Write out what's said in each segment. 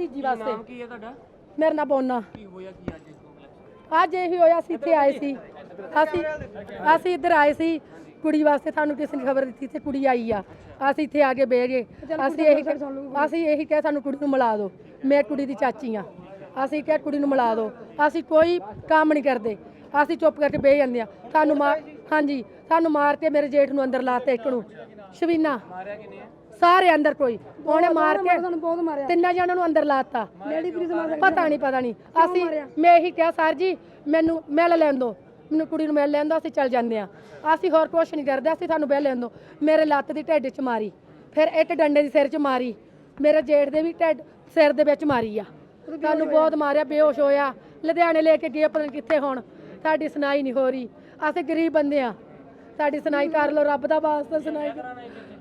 ਭਤੀਜੀ ਵਾਸਤੇ। ਨਾਮ ਕੀ ਹੈ ਤੁਹਾਡਾ? ਮੇਰਾ ਨਾਂ ਬੋਨਾ। ਕੀ ਹੋਇਆ ਕੀ ਅੱਜ? ਅੱਜ ਇਹੀ ਹੋਇਆ ਅਸੀਂ ਇੱਥੇ ਆਏ ਸੀ। ਅਸੀਂ ਅਸੀਂ ਇੱਧਰ ਆਏ ਸੀ। ਕੁੜੀ ਵਾਸਤੇ ਸਾਨੂੰ ਕਿਸੇ ਨੇ ਖਬਰ ਦਿੱਤੀ ਤੇ ਕੁੜੀ ਆਈ ਆ। ਅਸੀਂ ਇੱਥੇ ਆ ਕੇ ਬਹਿ ਗਏ। ਅਸੀਂ ਇਹੀ ਅਸੀਂ ਇਹੀ ਕਿਹਾ ਸਾਨੂੰ ਕੁੜੀ ਨੂੰ ਮਿਲਾ ਦਿਓ। ਮੈਂ ਕੁੜੀ ਦੀ ਚਾਚੀ ਆ। ਅਸੀਂ ਕਿਹਾ ਕੁੜੀ ਨੂੰ ਮਿਲਾ ਦਿਓ। ਅਸੀਂ ਕੋਈ ਕੰਮ ਨਹੀਂ ਕਰਦੇ। ਅਸੀਂ ਚੁੱਪ ਕਰਕੇ ਬਹਿ ਜਾਂਦੇ ਆ। ਸਾਨੂੰ ਮਾਰ ਹਾਂਜੀ ਸਾਨੂੰ ਮਾਰ ਕੇ ਮੇਰੇ ਜੇਠ ਨੂੰ ਅੰਦਰ ਲਾਤੇ ਇੱਕ ਨੂੰ। ਸ਼ਵੀਨਾ ਮਾਰਿਆ ਕਿਨੇ ਹੈ ਸਾਰੇ ਅੰਦਰ ਕੋਈ। ਉਹਨੇ ਮਾਰ ਕੇ ਬਹੁਤ ਮਾਰਿਆ। ਤਿੰਨਾਂ ਜਣਾਂ ਨੂੰ ਅੰਦਰ ਲਾਤਾ। ਲੇਡੀ ਪੁਲਿਸ ਮਾਰ ਪਤਾ ਨਹੀਂ ਪਤਾ ਨਹੀਂ। ਅਸੀਂ ਮੈਂ ਇਹੀ ਕਿਹਾ ਸਰ ਜੀ ਮੈਨੂੰ ਮਿਲ ਲੈਣ ਦਿਓ। ਮੈਨੂੰ ਕੁੜੀ ਨੂੰ ਮਿਲ ਲੈਣ ਦਿਓ ਅਸੀਂ ਚੱਲ ਜਾਂਦੇ ਆ ਅਸੀਂ ਹੋਰ ਕੁਛ ਨਹੀਂ ਕਰਦੇ ਅਸੀਂ ਤੁਹਾਨੂੰ ਮਿਲ ਲੈਣ ਦਿਓ। ਮੇਰੇ ਲੱਤ ਦੀ ਢਿੱਡ 'ਚ ਮਾਰੀ। ਫਿਰ ਇੱਕ ਡੰਡੇ ਦੀ ਸਿਰ 'ਚ ਮਾਰੀ। ਮੇਰੇ ਜੇਠ ਦੇ ਵੀ ਢਿੱਡ ਸਿਰ ਦੇ ਵਿੱਚ ਮਾਰੀ ਆ। ਸਾਨੂੰ ਬਹੁਤ ਮਾਰਿਆ ਬੇਹੋਸ਼ ਹੋਇਆ। ਲੁਧਿਆਣੇ ਲੈ ਕੇ ਗਏ ਪਤਾ ਨਹੀਂ ਕਿੱਥੇ ਹੁਣ। ਸਾਡੀ ਸੁਣਾਈ ਨਹੀਂ ਹੋ ਰਹੀ। ਅਸੀਂ ਗਰੀਬ ਬੰਦੇ ਆ ਸਾਡੀ ਸੁਣਾਈ ਕਰ ਲਓ ਰੱਬ ਦਾ ਵਾਸਤਾ ਸੁਣਾਈ।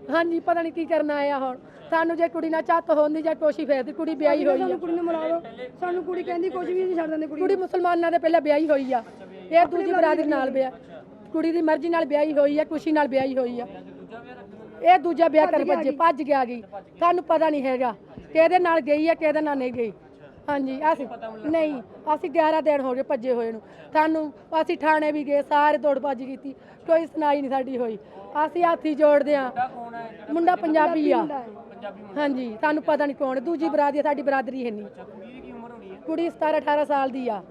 ਹਾਂਜੀ ਪਤਾ ਨਹੀਂ ਕੀ ਕਰਨ ਆਇਆ ਹੁਣ। ਸਾਨੂੰ ਜੇ ਕੁੜੀ ਨਾਲ ਝੱਤ ਹੁੰਦੀ ਜਾਂ ਕੋਸ਼ੀ ਫੇਰਦੀ ਕੁੜੀ ਵਿਆਹੀ ਹੋਈ ਆ। ਕੁੜੀ ਨੂੰ ਮਿਲਾ ਦਿਓ ਸਾਨੂੰ ਕੁੜੀ ਕਹਿੰਦੀ ਕੁਝ ਵੀ ਨਹੀਂ ਛੱਡ ਦਿੰਦੇ ਕੁੜੀ ਕੁੜੀ ਮੁਸਲਮਾਨਾਂ ਦੇ ਪਹਿਲਾਂ ਵਿਆਹੀ ਹੋਈ ਆ। ਇਹ ਦੂਜੀ ਬਰਾਦਰੀ ਨਾਲ ਵਿਆਹ ਕੁੜੀ ਦੀ ਮਰਜ਼ੀ ਨਾਲ ਵਿਆਹੀ ਹੋਈ ਆ ਖੁਸ਼ੀ ਨਾਲ ਵਿਆਹੀ ਹੋਈ ਆ। ਇਹ ਦੂਜਾ ਵਿਆਹ ਕਰ ਭੱਜੇ ਭੱਜ ਗਿਆ ਗਈ ਤੁਹਾਨੂੰ ਪਤਾ ਨਹੀਂ ਹੈਗਾ। ਕਿਹਦੇ ਨਾਲ ਗਈ ਆ ਕਿਹਦੇ ਨਾਲ ਨਹੀਂ ਗਈ। ਹਾਂਜੀ ਅਸੀਂ ਨਹੀਂ ਅਸੀਂ 11 ਦਿਨ ਹੋ ਗਏ ਭੱਜੇ ਹੋਏ ਨੂੰ। ਸਾਨੂੰ ਅਸੀਂ ਥਾਣੇ ਵੀ ਗਏ ਸਾਰੇ ਦੌੜ ਭੱਜ ਕੀਤੀ ਕੋਈ ਸੁਣਾਈ ਨਹੀਂ ਸਾਡੀ ਹੋਈ। ਅਸੀਂ ਹਾਥੀ ਜੋੜਦੇ ਆ ਮੁੰਡਾ ਪੰਜਾਬੀ ਆ। ਹਾਂਜੀ ਸਾਨੂੰ ਪਤਾ ਨਹੀਂ ਕੌਣ ਦੂਜੀ ਬਰਾਦਰੀ ਆ, ਸਾਡੀ ਬਰਾਦਰੀ ਹੈ ਨਹੀਂ। ਕੁੜੀ ਦੀ ਕੀ ਕੁੜੀ 17 18 ਸਾਲ ਦੀ ਆ।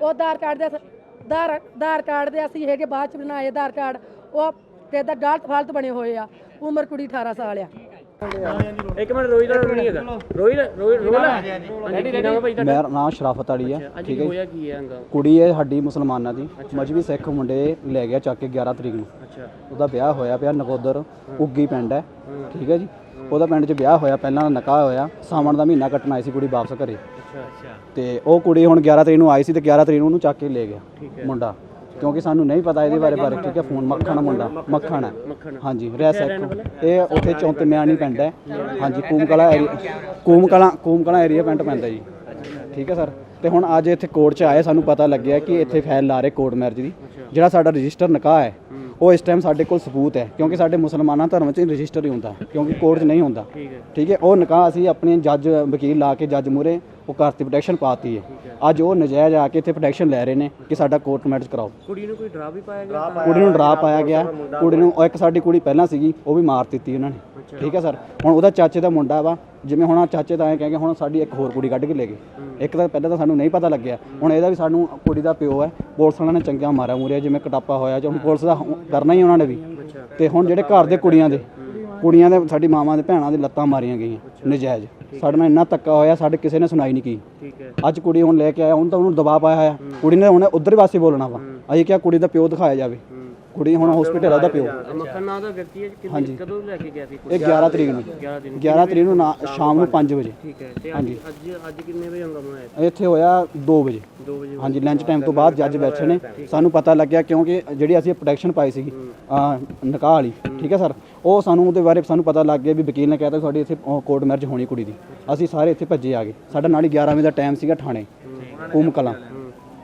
ਉਹ ਆਧਾਰ ਕਾਰਡ ਦੇ ਆਧਾਰ ਆਧਾਰ ਕਾਰਡ ਦੇ ਅਸੀਂ ਹੈਗੇ ਬਾਅਦ ਚ ਬਣਾਏ ਆਧਾਰ ਕਾਰਡ। ਉਹ ਤੇ ਦਾ ਗਲਤ ਫਾਲਤ ਬਣੇ ਹੋਏ ਆ। ਉਮਰ ਕੁੜੀ 18 ਸਾਲ ਆ। ਇੱਕ ਮਿੰਟ ਰੋਈ ਦਾ ਨਹੀਂ ਹੈਗਾ ਰੋਈ ਰੋਈ ਰੋਲਾ। ਹਾਂਜੀ ਕੀ ਨਾਮ ਹੈ ਭਾਈ ਤੁਹਾਡਾ? ਮੇਰਾ ਨਾਮ ਸ਼ਰਾਫਤ ਅਲੀ ਹੈ ਅੱਜ ਠੀਕ ਹੈ ਹੋਇਆ ਕੀ ਹੈ ਅੰਗਾ? ਕੁੜੀ ਹੈ ਸਾਡੀ ਮੁਸਲਮਾਨਾਂ ਦੀ। ਮਜਬੀ ਸਿੱਖ ਮੁੰਡੇ ਲੈ ਗਿਆ ਚੱਕ ਕੇ 11 ਤਰੀਕ ਨੂੰ। ਅੱਛਾ। ਉਹਦਾ ਵਿਆਹ ਹੋਇਆ ਪਿਆ ਨਗੋਦਰ ਉੱਗੀ ਪਿੰਡ ਹੈ ਠੀਕ ਹੈ ਜੀ। ਉਹਦਾ ਪਿੰਡ 'ਚ ਵਿਆਹ ਹੋਇਆ ਪਹਿਲਾਂ ਨਿਕਾਹ ਹੋਇਆ। ਸਾਵਣ ਦਾ ਮਹੀਨਾ ਕੱਟਣ ਆਈ ਸੀ ਕੁੜੀ ਵਾਪਸ ਘਰੇ। ਅੱਛਾ ਅੱਛਾ। ਤੇ ਉਹ ਕੁੜੀ ਹੁਣ 11 ਤਰੀਕ ਨੂੰ ਆਈ ਸੀ ਤੇ 11 ਤਰੀਕ ਨੂੰ ਉਹਨੂੰ ਚੱਕ ਕੇ ਲੈ ਗਿਆ ਮੁੰਡਾ। ਕਿਉਂਕਿ ਸਾਨੂੰ ਨਹੀਂ ਪਤਾ ਇਹਦੇ ਬਾਰੇ ਬਾਰੇ ਠੀਕ ਹੈ ਫੋਨ ਮੱਖਣ ਮੁੰਡਾ ਮੱਖਣ ਹੈ ਹਾਂਜੀ ਰਹਿ ਸਿੱਖ ਇਹ ਉੱਥੇ ਚੌਂਤ ਮਿਆਣੀ ਪਿੰਡ ਹੈ। ਹਾਂਜੀ ਕੂਮਕਲਾ ਏਰੀਆ ਕੂਮਕਲਾ ਕੂਮਕਲਾ ਏਰੀਆ ਪਿੰਡ ਪੈਂਦਾ ਜੀ। ਠੀਕ ਹੈ ਸਰ। ਤੇ ਹੁਣ ਅੱਜ ਇੱਥੇ ਕੋਰਟ 'ਚ ਆਏ ਸਾਨੂੰ ਪਤਾ ਲੱਗਿਆ ਕਿ ਇੱਥੇ ਫਾਈਲ ਲਾ ਰਹੇ ਕੋਰਟ ਮੈਰਿਜ ਦੀ। ਜਿਹੜਾ ਸਾਡਾ ਰਜਿਸਟਰ ਨਿਕਾਹ ਹੈ ਉਹ ਇਸ ਟਾਈਮ ਸਾਡੇ ਕੋਲ ਸਬੂਤ ਹੈ। ਕਿਉਂਕਿ ਸਾਡੇ ਮੁਸਲਮਾਨਾਂ ਧਰਮ 'ਚ ਰਜਿਸਟਰ ਹੀ ਹੁੰਦਾ ਕਿਉਂਕਿ ਕੋਰਟ 'ਚ ਨਹੀਂ ਹੁੰਦਾ। ਠੀਕ ਹੈ। ਉਹ ਨਿਕਾਹ ਅਸੀਂ ਆਪਣੇ ਜੱਜ ਵਕੀਲ ਲਾ ਕੇ ਜੱਜ ਮੂਰੇ ਉਹ ਕਰਤੀ ਪ੍ਰੋਟੈਕਸ਼ਨ ਪਾਤੀ ਹੈ। ਅੱਜ ਉਹ ਨਜਾਇਜ਼ ਆ ਕੇ ਇੱਥੇ ਪ੍ਰੋਟੈਕਸ਼ਨ ਲੈ ਰਹੇ ਨੇ ਕਿ ਸਾਡਾ ਕੋਰਟ ਮੈਰਿਜ ਕਰਾਓ। ਕੁੜੀ ਨੂੰ ਕੋਈ ਡਰਾ ਵੀ ਪਾਇਆ ਗਿਆ? ਕੁੜੀ ਨੂੰ ਡਰਾ ਪਾਇਆ ਗਿਆ। ਕੁੜੀ ਨੂੰ ਉਹ ਇੱਕ ਸਾਡੀ ਕੁੜੀ ਪਹਿਲਾਂ ਸੀਗੀ ਉਹ ਵੀ ਮਾਰ ਦਿੱਤੀ ਉਹਨਾਂ ਨੇ। ਠੀਕ ਹੈ ਸਰ। ਹੁਣ ਉਹਦਾ ਚਾਚੇ ਦਾ ਮੁੰਡਾ ਵਾ। ਜਿਵੇਂ ਹੁਣ ਚਾਚੇ ਦਾ ਐ ਕਹਿ ਕੇ ਹੁਣ ਸਾਡੀ ਇੱਕ ਹੋਰ ਕੁੜੀ ਕੱਢ ਕੇ ਲੈ ਗਏ। ਇੱਕ ਤਾਂ ਪਹਿਲਾਂ ਤਾਂ ਸਾਨੂੰ ਨਹੀਂ ਪਤਾ ਲੱਗਿਆ। ਹੁਣ ਇਹਦਾ ਵੀ ਸਾਨੂੰ ਕੁੜੀ ਦਾ ਪਿਓ ਹੈ। ਪੁਲਿਸ ਵਾਲਿਆਂ ਨੇ ਚੰਗਾ ਮਾਰਿਆ ਮੂਰਿਆ ਜਿਵੇਂ ਕਟਾਪਾ ਹੋਇਆ ਜਾਂ ਹੁਣ ਪੁਲਿਸ ਦਾ ਕਰਨਾ ਹੀ ਉਹਨਾਂ ਨੇ ਵੀ। ਤੇ ਹੁਣ ਜਿਹੜੇ ਘਰ ਦੇ ਕੁੜੀਆਂ ਦੇ ਕੁੜੀਆਂ ਦੇ ਸਾਡੀ ਮਾਵਾਂ ਦੇ ਭੈਣਾਂ ਦੇ ਲੱਤਾਂ ਮਾਰੀਆਂ ਗਈਆਂ ਨਜਾਇਜ਼। ਸਾਡੇ ਨਾਲ ਇੰਨਾ ਧੱਕਾ ਹੋਇਆ ਸਾਡੇ ਕਿਸੇ ਨੇ ਸੁਣਾਈ ਨਹੀਂ ਕੀ। ਅੱਜ ਕੁੜੀ ਹੁਣ ਲੈ ਕੇ ਆਇਆ ਹੁਣ ਤਾਂ ਉਹਨੂੰ ਦਬਾਅ ਪਾਇਆ ਹੋਇਆ। ਕੁੜੀ ਨੇ ਹੁਣ ਉਧਰ ਪਾਸੇ ਬੋਲਣਾ ਵਾ। ਅਸੀਂ ਕਿਹਾ ਕੁੜੀ ਦਾ ਪਿਓ ਦਿਖਾਇਆ ਜਾਵੇ। ਕੁੜੀ ਹੁਣ ਹਸਪੀਟਲ ਆ ਉਹਦਾ ਪਿਓ। ਮੱਖਣ ਨਾਂ ਦਾ ਵਿਅਕਤੀ ਹੈ ਕਿੰਨੇ ਕਦੋਂ ਲੈ ਕੇ ਗਿਆ ਸੀ ਇਹ 11 ਤਰੀਕ ਨੂੰ। 11 ਦਿਨ 11 ਤਰੀਕ ਨੂੰ ਸ਼ਾਮ ਨੂੰ 5 ਵਜੇ। ਠੀਕ ਹੈ ਤੇ ਅੱਜ ਅੱਜ ਅੱਜ ਕਿੰਨੇ ਵਜੇ ਹੰਗਾਮਾ ਹੋਇਆ? ਇੱਥੇ ਹੋਇਆ 2 ਵਜੇ। 2 ਵਜੇ ਹਾਂਜੀ ਲੰਚ ਟਾਈਮ ਤੋਂ ਬਾਅਦ ਜੱਜ ਬੈਠੇ ਨੇ। ਸਾਨੂੰ ਪਤਾ ਲੱਗਿਆ ਕਿਉਂਕਿ ਜਿਹੜੀ ਅਸੀਂ ਪ੍ਰੋਟੈਕਸ਼ਨ ਪਾਈ ਸੀਗੀ ਨਿਕਾਹ ਵਾਲੀ। ਠੀਕ ਹੈ ਸਰ? ਉਹ ਸਾਨੂੰ ਉਹਦੇ ਬਾਰੇ ਸਾਨੂੰ ਪਤਾ ਲੱਗ ਗਿਆ ਵੀ ਵਕੀਲ ਨੇ ਕਹਿਤਾ ਤੁਹਾਡੀ ਇੱਥੇ ਕੋਰਟ ਮੈਰਿਜ ਹੋਣੀ ਕੁੜੀ ਦੀ। ਅਸੀਂ ਸਾਰੇ ਇੱਥੇ ਭੱਜੇ ਆ ਗਏ। ਸਾਡਾ ਨਾਲ ਹੀ 11 ਵਜੇ ਦਾ ਟਾਈਮ ਸੀਗਾ ਥਾਣੇ ਕੂਮ ਕਲਾਂ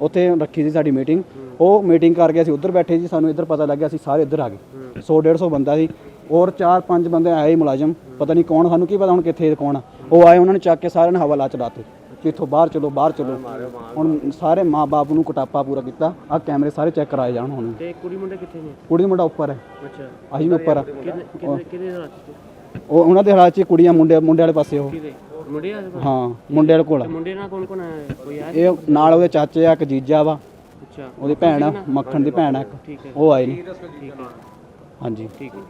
ਉੱਥੇ ਰੱਖੀ ਸੀ ਸਾਡੀ ਮੀਟਿੰਗ ਉਹ ਮੀਟਿੰਗ ਕਰਕੇ ਅਸੀਂ ਉੱਧਰ ਬੈਠੇ ਸੀ ਸਾਨੂੰ ਇੱਧਰ ਪਤਾ ਲੱਗਿਆ ਅਸੀਂ ਸਾਰੇ ਇੱਧਰ ਆ ਗਏ। 100 150 ਬੰਦਾ ਸੀ। ਔਰ 4-5 ਬੰਦੇ ਆਏ ਮੁਲਾਜ਼ਮ। ਪਤਾ ਨਹੀਂ ਕੌਣ, ਸਾਨੂੰ ਕੀ ਪਤਾ ਹੁਣ ਕਿੱਥੇ ਕੌਣ ਆ। ਉਹ ਆਏ, ਉਹਨਾਂ ਨੇ ਚੱਕ ਕੇ ਸਾਰਿਆਂ ਨੇ ਹਵਾਲਾ ਚੜਾਤੇ ਕਿ ਇੱਥੋਂ ਬਾਹਰ ਚਲੋ ਬਾਹਰ ਚਲੋ। ਹੁਣ ਸਾਰੇ ਮਾਪੇ ਨੂੰ ਕਟਾਪਾ ਪੂਰਾ ਕੀਤਾ। ਆ ਕੈਮਰੇ ਸਾਰੇ ਚੈੱਕ ਕਰਾਏ ਜਾਣ ਹੁਣ। ਤੇ ਕੁੜੀ ਮੁੰਡੇ ਕਿੱਥੇ ਨੇ? ਕੁੜੀ ਮੁੰਡਾ ਉੱਪਰ ਹੈ। ਅੱਛਾ। ਵੀ ਉੱਪਰ ਆ। ਕਿਹਦੇ ਹਾਲਾਤ ਚ ਉਹ ਉਹਨਾਂ ਦੇ ਹਾਲਾਤ 'ਚ ਕੁੜੀਆਂ ਮੁੰਡੇ ਮੁੰਡੇ ਵਾਲੇ ਪਾਸੇ ਉਹ। ਕਿਹਦੇ? ਮੁੰਡੇ ਆ ਹਾਂ ਮੁੰਡੇ ਵਾਲੇ ਕੋਲ। ਮੁੰਡੇ ਨਾਲ ਕੌਣ ਕੌਣ ਆਇਆ? ਕੋਈ ਆਇਆ ਇਹ ਨਾਲ ਉਹਦੇ ਚਾਚੇ ਆ ਇੱਕ ਜੀਜਾ ਵਾ। ਅੱਛਾ। ਉਹਦੀ ਭੈਣ ਆ ਮੱਖਣ ਦੀ ਭੈਣ ਆ ਉਹ ਆਏ ਨੇ। ਹਾਂਜੀ। ਠੀਕ ਹੈ।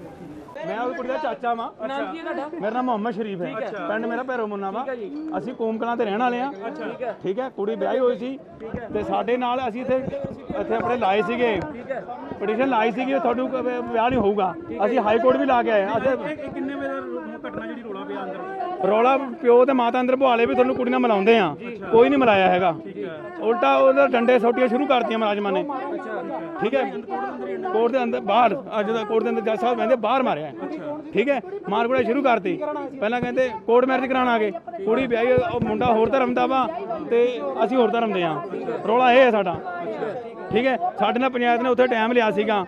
ਮੈਂ ਉਹ ਕੁੜੀ ਦਾ ਚਾਚਾ ਵਾਂ। ਨਾਮ ਕੀ ਹੈ ਤੁਹਾਡਾ? ਮੇਰਾ ਨਾਮ ਮੁਹੰਮਦ ਸ਼ਰੀਫ ਹੈ। ਪਿੰਡ ਮੇਰਾ ਭੈਰੋ ਮੁੰਨਾ ਵਾ। ਅਸੀਂ ਕੋਮ ਕਲਾਂ ਤੇ ਰਹਿਣ ਵਾਲੇ ਆ ਠੀਕ ਹੈ। ਕੁੜੀ ਵਿਆਹੀ ਹੋਈ ਸੀ। ਤੇ ਸਾਡੇ ਨਾਲ ਅਸੀਂ ਇੱਥੇ ਇੱਥੇ ਆਪਣੇ ਲਾਏ ਸੀਗੇ। ਪਟੀਸ਼ਨ ਲਾਈ ਸੀਗੀ ਤੁਹਾਨੂੰ ਵਿਆਹ ਨਹੀਂ ਹੋਊਗਾ। ਅਸੀਂ ਹਾਈ ਕੋਰਟ ਵੀ ਲਾ ਕੇ ਆਏ ਅਸੀਂ ਕਿੰਨੇ ਵਜੇ ਘਟਨਾ ਜਿਹੜੀ ਰੋਲਾ ਪਿਆ ਅੰਦਰ? ਰੌਲਾ ਪਿਓ ਤੇ ਮਾਤਾ ਅੰਦਰ ਭਵਾਲੇ ਵੀ ਤੁਹਾਨੂੰ ਕੁੜੀ ਨਾਲ ਮਿਲਾਉਂਦੇ ਆ। ਕੋਈ ਨਹੀਂ ਮਿਲਾਇਆ ਹੈਗਾ। ਉਲਟਾ ਉਹਦਾ ਡੰਡੇ ਸੋਟੀਆਂ ਸ਼ੁਰੂ ਕਰਤੀਆਂ ਮੁਲਾਜ਼ਮਾਂ ਨੇ। ਠੀਕ ਹੈ? ਕੋਰਟ ਦੇ ਅੰਦਰ ਬਾਹਰ, ਅੱਜ ਦਾ ਕੋਰਟ ਦੇ ਅੰਦਰ ਜੱਜ ਸਾਹਿਬ ਕਹਿੰਦੇ ਬਾਹਰ ਮਾਰਿਆ ਠੀਕ ਹੈ? ਮਾਰ ਕੁੜਾ ਸ਼ੁਰੂ ਕਰਤੀ। ਪਹਿਲਾਂ ਕਹਿੰਦੇ ਕੋਰਟ ਮੈਰਿਜ ਕਰਾਉਣ ਆ ਗਏ। ਕੁੜੀ ਵਿਆਹੀ ਉਹ ਮੁੰਡਾ ਹੋਰ ਧਰਮ ਦਾ ਵਾ ਤੇ ਅਸੀਂ ਹੋਰ ਧਰਮ ਦੇ ਆ। ਰੌਲਾ ਇਹ ਹੈ ਸਾਡਾ। ਠੀਕ ਹੈ? ਸਾਡੇ ਨਾਲ ਪੰਚਾਇਤ ਨੇ ਉੱਥੇ ਟਾਈਮ ਲਿਆ ਸੀਗਾ।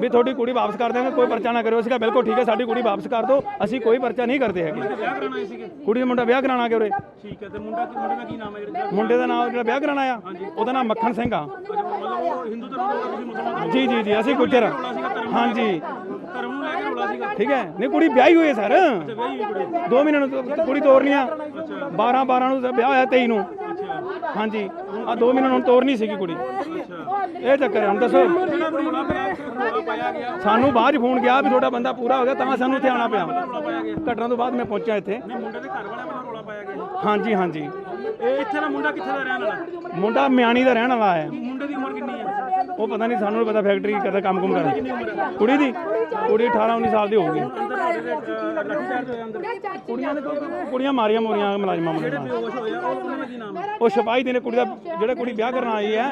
ਵੀ ਤੁਹਾਡੀ ਕੁੜੀ ਵਾਪਸ ਕਰ ਦਾਂਗੇ ਕੋਈ ਪਰਚਾ ਨਾ ਕਰਿਓ। ਅਸੀਂ ਕਿਹਾ ਬਿਲਕੁਲ ਠੀਕ ਹੈ ਸਾਡੀ ਕੁੜੀ ਵਾਪਸ ਕਰ ਦਿਓ। ਅਸੀਂ ਕੋਈ ਪਰਚਾ ਨਹੀਂ ਕਰਦੇ ਹੈਗੇ। ਵਿਆਹ ਕਰਾਉਣਾ ਆਏ ਸੀਗੇ? ਕੁੜੀ ਦਾ ਮੁੰਡਾ ਵਿਆਹ ਕਰਾਉਣਾ ਕਿ ਉਰੇ? ਠੀਕ ਹੈ ਤੇ ਮੁੰਡਾ ਕੀ ਮੁੰਡੇ ਦਾ ਕੀ ਨਾਮ ਹੈ ਜਿਹੜਾ ਮੁੰਡੇ ਦਾ ਨਾਮ ਜਿਹੜਾ ਵਿਆਹ ਕਰਾਉਣਾ ਆ ਉਹਦਾ ਨਾਮ ਮੱਖਣ ਸਿੰਘ ਆ। ਉਹ ਹਿੰਦੂ ਧਰਮ ਦਾ ਤੁਸੀਂ ਮੁਸਲਮਾਨ ਜੀ ਜੀ ਜੀ ਅਸੀਂ ਗੁੱਜਰ ਹਾਂਜੀ। ਧਰਮ ਨੂੰ ਲੈ ਕੇ ਰੌਲਾ ਸੀਗਾ? ਠੀਕ ਹੈ। ਨਹੀਂ ਕੁੜੀ ਵਿਆਹੀ ਹੋਈ ਹੈ ਸਰ। ਦੋ ਮਹੀਨੇ ਨੂੰ ਕੁੜੀ ਤੋਰਨੀ ਆ। 12 12 ਨੂੰ ਵਿਆਹ ਹੋਇਆ 23 ਨੂੰ। ਹਾਂਜੀ। ਆ ਦੋ ਮਹੀਨੇ ਨੂੰ ਤੋਰਨੀ ਸੀਗੀ ਕੁੜੀ। ਇਹ ਚੱਕਰ ਹੈ ਹੁਣ ਦੱਸੋ। ਸਾਨੂੰ ਬਾਅਦ ਫੋਨ ਗਿਆ ਵੀ ਤੁਹਾਡਾ ਬੰਦਾ ਪੂਰਾ ਹੋ ਗਿਆ ਤਾਂ ਸਾਨੂੰ ਇੱਥੇ ਆਉਣਾ ਪਿਆ। ਘਟਨਾ ਤੋਂ ਬਾਅਦ ਮੈਂ ਪਹੁੰਚਿਆ ਇੱਥੇ। ਨਹੀਂ ਮੁੰਡੇ ਦੇ ਘਰ ਵਾਲਿਆਂ ਵੱਲੋਂ ਰੌਲਾ ਪਾਇਆ ਗਿਆ ਹਾਂਜੀ ਹਾਂਜੀ। ਇਹ ਇੱਥੇ ਦਾ ਮੁੰਡਾ ਕਿੱਥੇ ਦਾ ਰਹਿਣ ਵਾਲਾ? ਮੁੰਡਾ ਮਿਆਣੀ ਦਾ ਰਹਿਣ ਵਾਲਾ ਹੈ। ਮੁੰਡੇ ਦੀ ਉਮਰ ਕਿੰਨੀ ਹੈ? ਉਹ ਪਤਾ ਨਹੀਂ ਸਾਨੂੰ ਨੀ ਪਤਾ ਫੈਕਟਰੀ ਕਰਦਾ ਕੰਮ ਕੁਮ ਕਰਦਾ ਕੁੜੀ ਦੀ? ਕੁੜੀ 18 19 ਸਾਲ ਦੀ ਹੋਊਗੀ। ਕੁੜੀਆਂ ਨੇ ਕੁੜੀਆਂ ਮਾਰੀਆਂ ਮੋਰੀਆਂ ਮੁਲਾਜ਼ਮਾਂ ਨੇ ਉਹ ਸਿਪਾਹੀ ਦੇ ਨੇ ਕੁੜੀ ਦਾ ਜਿਹੜਾ ਕੁੜੀ ਵਿਆਹ ਕਰਨ ਆਈ ਹੈ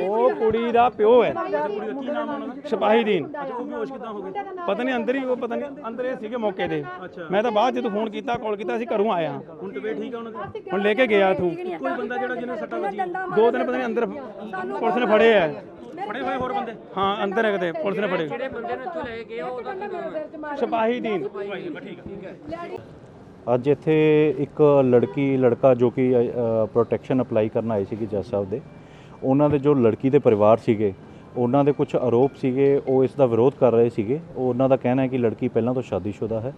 ਉਹ ਕੁੜੀ ਦਾ ਪਿਓ ਹੈ। ਸਿਪਾਹੀ ਦੀਨ। ਕਿਦਾਂ ਪਤਾ ਨਹੀਂ ਅੰਦਰ ਹੀ ਉਹ ਪਤਾ ਨਹੀਂ ਅੰਦਰ ਇਹ ਸੀਗੇ ਮੌਕੇ ਤੇ। ਮੈਂ ਤਾਂ ਬਾਅਦ ਜਦੋਂ ਫੋਨ ਕੀਤਾ ਕਾਲ ਕੀਤਾ ਅਸੀਂ ਘਰੋਂ ਆਇਆ ਹੁਣ ਤਬੀਅਤ ਠੀਕ ਹੈ ਉਹਨਾਂ ਦੀ। ਹੁਣ ਲੈ ਕੇ ਗਿਆ ਤੂੰ ਕੋਈ ਬੰਦਾ ਜਿਹੜਾ ਜਿਹਨੇ ਸੱਟਾਂ ਵੱਜੀਆਂ ਦੋ ਦਿਨ ਪਤਾ ਨਹੀਂ ਅੰਦਰ ਪੁਲਿਸ ਨੇ ਫੜੇ ਆ। ਫੜੇ ਹੋਏ ਹੋਰ ਬੰਦੇ? ਹਾਂ ਅੰਦਰ ਹੈ ਕਿਤੇ ਪੁਲਿਸ ਨੇ ਫੜੇ। ਜਿਹੜੇ ਬੰਦੇ ਨੂੰ ਇੱਥੋਂ ਲੈ ਕੇ ਗਏ ਉਹਦਾ ਕੀ ਨਾਮ ਹੈ ਸਿਪਾਹੀ ਦੀਨ ਅੱਜ ਇੱਥੇ ਇੱਕ ਲੜਕੀ ਲੜਕਾ ਜੋ ਕਿ ਪ੍ਰੋਟੈਕਸ਼ਨ ਅਪਲਾਈ ਕਰਨ ਆਏ ਸੀਗੇ ਜੱਜ ਸਾਹਿਬ ਦੇ। ਉਹਨਾਂ ਦੇ ਜੋ ਲੜਕੀ ਦੇ ਪਰਿਵਾਰ ਸੀਗੇ ਉਹਨਾਂ ਦੇ ਕੁਝ ਆਰੋਪ ਸੀਗੇ ਉਹ ਇਸ ਦਾ ਵਿਰੋਧ ਕਰ ਰਹੇ ਸੀਗੇ। ਉਹ ਉਹਨਾਂ ਦਾ ਕਹਿਣਾ ਹੈ ਕਿ ਲੜਕੀ ਪਹਿਲਾਂ ਤੋਂ ਸ਼ਾਦੀशुदा ਹੈ।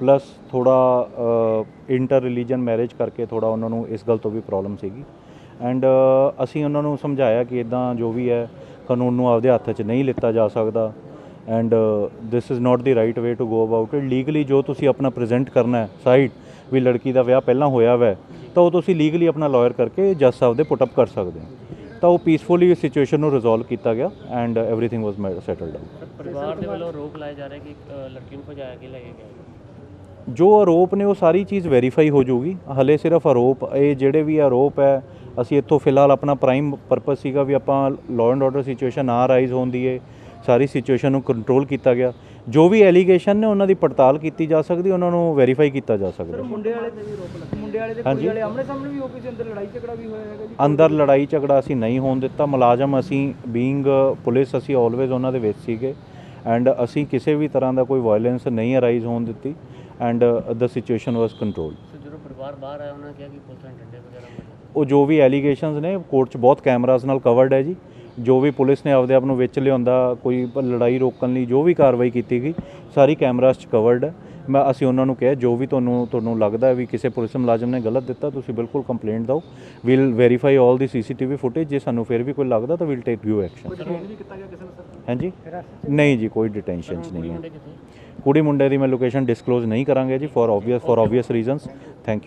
ਪਲੱਸ ਥੋੜਾ ਇੰਟਰ ਰਿਲੀਜਨ ਮੈਰਿਜ ਕਰਕੇ ਥੋੜਾ ਉਹਨਾਂ ਨੂੰ ਇਸ ਗੱਲ ਤੋਂ ਵੀ ਪ੍ਰੋਬਲਮ ਸੀਗੀ। ਐਂਡ ਅਸੀਂ ਉਹਨਾਂ ਨੂੰ ਸਮਝਾਇਆ ਕਿ ਇਦਾਂ ਜੋ ਵੀ ਹੈ ਕਾਨੂੰਨ ਨੂੰ ਆਪਦੇ ਹੱਥ 'ਚ ਨਹੀਂ ਲਿੱਤਾ ਜਾ ਸਕਦਾ and this is not the right way to go about it legally ਜੋ ਤੁਸੀਂ ਆਪਣਾ ਪ੍ਰੈਜ਼ੈਂਟ ਕਰਨਾ ਹੈ ਸਾਈਡ ਵੀ ਲੜਕੀ ਦਾ ਵਿਆਹ ਪਹਿਲਾਂ ਹੋਇਆ ਵੈ ਤਾਂ ਉਹ ਤੁਸੀਂ ਲੀਗਲੀ ਆਪਣਾ ਲਾਇਰ ਕਰਕੇ ਜੱਜ ਸਾਹਿਬ ਦੇ ਪੁੱਟ ਅਪ ਕਰ ਸਕਦੇ ਹੋ ਤਾਂ ਉਹ ਪੀਸਫੁਲੀ ਸਿਚੁਏਸ਼ਨ ਨੂੰ ਰਿਜ਼ੋਲਵ ਕੀਤਾ ਗਿਆ and everything was settled out ਪਰਿਵਾਰ ਦੇ ਵੱਲੋਂ ਰੋਕ ਲਾਇਆ ਜਾ ਰਿਹਾ ਕਿ ਅ, ਲੜਕੀ ਨੂੰ ਭਜਾਇਆ ਕੇ ਲੈ ਕੇ ਗਏ ਜੋ ਆਰੋਪ ਨੇ ਉਹ ਸਾਰੀ ਚੀਜ਼ ਵੈਰੀਫਾਈ ਹੋ ਜਾਊਗੀ। ਹਲੇ ਸਿਰਫ ਆਰੋਪ ਇਹ ਜਿਹੜੇ ਵੀ ਆਰੋਪ ਹੈ ਅਸੀਂ ਇੱਥੋਂ ਫਿਲਹਾਲ ਆਪਣਾ ਪ੍ਰਾਈਮ ਪਰਪਸ ਸੀਗਾ ਵੀ ਆਪਾਂ ਲਾਅ ਐਂਡ ਆਰਡਰ ਸਿਚੁਏਸ਼ਨ ਨਾ ਰਾਈਜ਼ ਹੋਣ ਦੀ ਹੈ ਸਾਰੀ ਸਿਚੁਏਸ਼ਨ ਨੂੰ ਕੰਟਰੋਲ ਕੀਤਾ ਗਿਆ। ਜੋ ਵੀ ਐਲੀਗੇਸ਼ਨ ਨੇ ਉਹਨਾਂ ਦੀ ਪੜਤਾਲ ਕੀਤੀ ਜਾ ਸਕਦੀ ਉਹਨਾਂ ਨੂੰ ਵੈਰੀਫਾਈ ਕੀਤਾ ਜਾ ਸਕਦਾ। ਮੁੰਡੇ ਵਾਲੇ ਤੇ ਵੀ ਰੋਕ ਲੱਗੀ। ਮੁੰਡੇ ਵਾਲੇ ਹਾਂਜੀ। ਕੁੜੀ ਵਾਲੇ ਆਮਣੇ ਸਾਹਮਣੇ ਵੀ ਕਿਸੇ ਅੰਦਰ ਲੜਾਈ ਝਗੜਾ ਵੀ ਹੋਇਆ ਹੈਗਾ ਜੀ? ਅੰਦਰ ਲੜਾਈ ਝਗੜਾ ਅਸੀਂ ਨਹੀਂ ਹੋਣ ਦਿੱਤਾ। ਮੁਲਾਜ਼ਮ ਅਸੀਂ ਬੀਇੰਗ ਪੁਲਿਸ ਅਸੀਂ ਆਲਵੇਜ਼ ਉਹਨਾਂ ਦੇ ਵਿੱਚ ਸੀਗੇ। ਐਂਡ ਅਸੀਂ ਕਿਸੇ ਵੀ ਤਰ੍ਹਾਂ ਦਾ ਕੋਈ ਵਾਇਲੈਂਸ ਨਹੀਂ ਅਰਾਈਜ਼ ਹੋਣ ਦਿੱਤੀ। And the situation was controlled so ਜਦੋਂ ਪਰਿਵਾਰ ਬਾਹਰ ਆਇਆ ਉਹਨਾਂ ਕਿਹਾ ਕਿ ਪੁਲਿਸ ਨੇ ਡੰਡੇ ਵਗੈਰਾ ਮਾਰੇ ਉਹ ਜੋ ਵੀ ਐਲੀਗੇਸ਼ਨਸ ਨੇ ਕੋਰਟ 'ਚ ਬਹੁਤ ਕੈਮਰਾਸ ਨਾਲ ਕਵਰਡ ਹੈ ਜੀ। ਜੋ ਵੀ ਪੁਲਿਸ ਨੇ ਆਪਦੇ ਆਪ ਨੂੰ ਵਿੱਚ ਲਿਆਉਂਦਾ ਕੋਈ ਲੜਾਈ ਰੋਕਣ ਲਈ ਜੋ ਵੀ ਕਾਰਵਾਈ ਕੀਤੀ ਗਈ ਸਾਰੀ ਕੈਮਰਾਸ 'ਚ ਕਵਰਡ ਹੈ। ਮੈਂ ਅਸੀਂ ਉਹਨਾਂ ਨੂੰ ਕਿਹਾ ਜੋ ਵੀ ਤੁਹਾਨੂੰ ਤੁਹਾਨੂੰ ਲੱਗਦਾ ਹੈ ਵੀ ਕਿਸੇ ਪੁਲਿਸ ਮੁਲਾਜ਼ਮ ਨੇ ਗਲਤ ਦਿੱਤਾ ਤੁਸੀਂ ਬਿਲਕੁਲ ਕੰਪਲੇਂਟ ਦਿਓ। We'll verify all the CCTV footage ਜੇ ਸਾਨੂੰ ਫਿਰ ਵੀ ਕੋਈ ਲੱਗਦਾ ਤਾਂ ਵੀਲ ਟੇਕ ਯੂ ਐਕਸ਼ਨ ਹਾਂਜੀ? ਨਹੀਂ ਜੀ ਕੋਈ ਡਿਟੈਂਸ਼ਨ 'ਚ ਨਹੀਂ ਹੈ। ਕੁੜੀ ਮੁੰਡੇ ਦੀ ਮੈਂ ਲੋਕੇਸ਼ਨ ਡਿਸਕਲੋਜ਼ ਨਹੀਂ ਕਰਾਂਗੇ ਜੀ for obvious for obvious reasons thank you